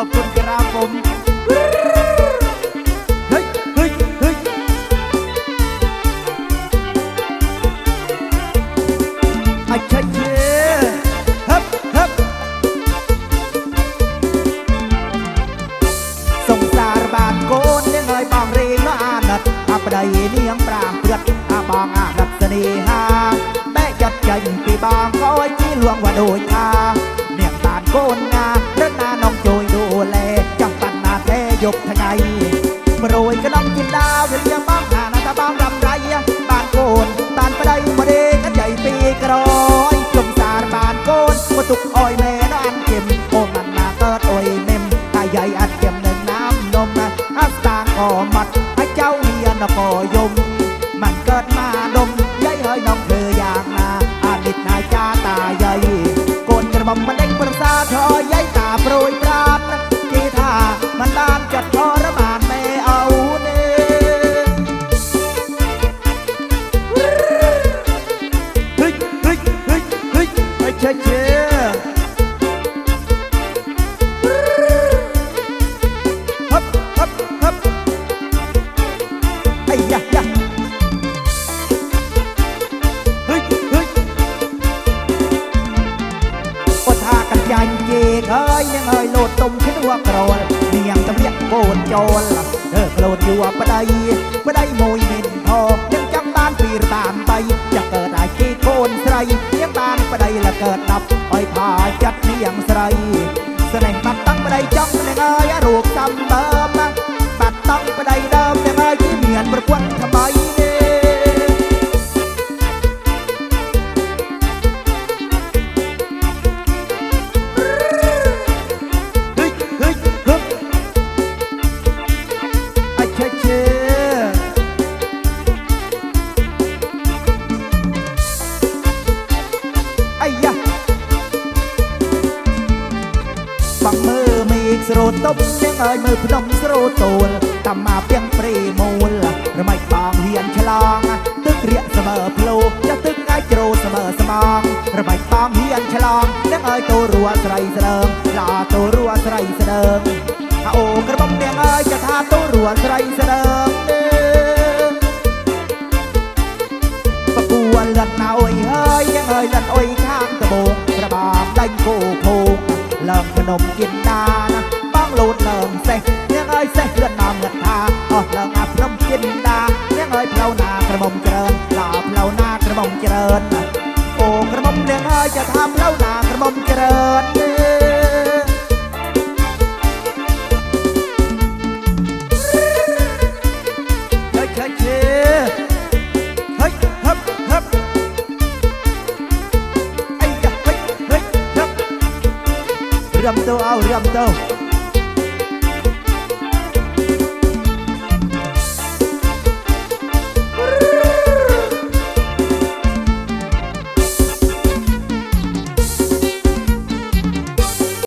คุณครับผมเฮ้ยเฮ้ยเฮ้ยไอ้เช่เช่ฮึบฮึบสงสารบานโกนยังไงบางเรงก็อานัดอาปไดนี่ยังปรางเพื่อนอาบางอานัดเสน่หาแม่จัดใจปีบางคอยที่ลวงว่าโดยทาเนียงบ้านโกนงา นาแท้ยกทงไงมโรยก็น้องกินดาวเรียงบางหานาตาบ้างรำไรบ้านโกนบ้านปไดมาเดกันใหญ่ปีกรอยจงสารบ้านโกนมาตุกอ้อยแม่น้ำเข็มโอ้มันนาเกิดอ้อยเมมตาใหญ่อัดเข็มหนึ่งน้ำนมอัสตางก่อมัดให้เจ้าเมียนก่อยม มันเกิดมาดมยัยเฮ้ยน้องเธออย่างนาอาดิตนายจ้าตาใหญ่โกนกระบอมมันเด้งประสาทอยยัยตาโปรยปราด เฮ้ยเช่เช่ฮึบฮึบฮึบไอ้ยะยะเฮ้ยเฮ้ยโอทากันยันเยเอ้ยยังเอ้ยโลดตมขึ้นหัวกรอลเนียงตำเรียกโกนโจรเออโกรธอยู่ว่าปะไดปะได เกิดนับอ้อยผาจัดเนียงไสแสดงบัดตั้งปะไดจ้องแสดงเอ้ยรูปจำเดิมบัดตั้งปะไดเดิมแสดงเอ้ยที่เมียนประควนทำไมเนี่ย ស្រោតុបទាំងឲ្យមើលភ្នំស្រោតូលតាមាពីងព្រេមូលរមៃបងហ៊ានឆ្លងទឹករាក់ស្មើផ្លោចាស់ទឹកអាចជ្រោស្មើស្មងរមៃបងហ៊ានឆ្លងទាំងឲ្យតូរួស្រីស្រើមឡាតូរួស្រីស្រើមអូក្របំទាំងឲ្យចាថាតូរួស្រីស្រើមបកួនលត់ណាអុយហើយទាំងឲ្យលត់អុយខាងត្បូងប្របងដេញគោភោង ឡើងភ្នំគៀនតាណាបងលូនឡើងសេះនាងអើយសេះលឿនតាមអ្នកថាអស់ឡើងអាភ្នំគៀនតានាងអើយផ្លូវណាក្រមុំច្រើនឡាផ្លូវណាក្រមុំច្រើនអូក្រមុំនាងអើយចាថាផ្លូវណាក្រមុំច្រើន ไอ้ยะเ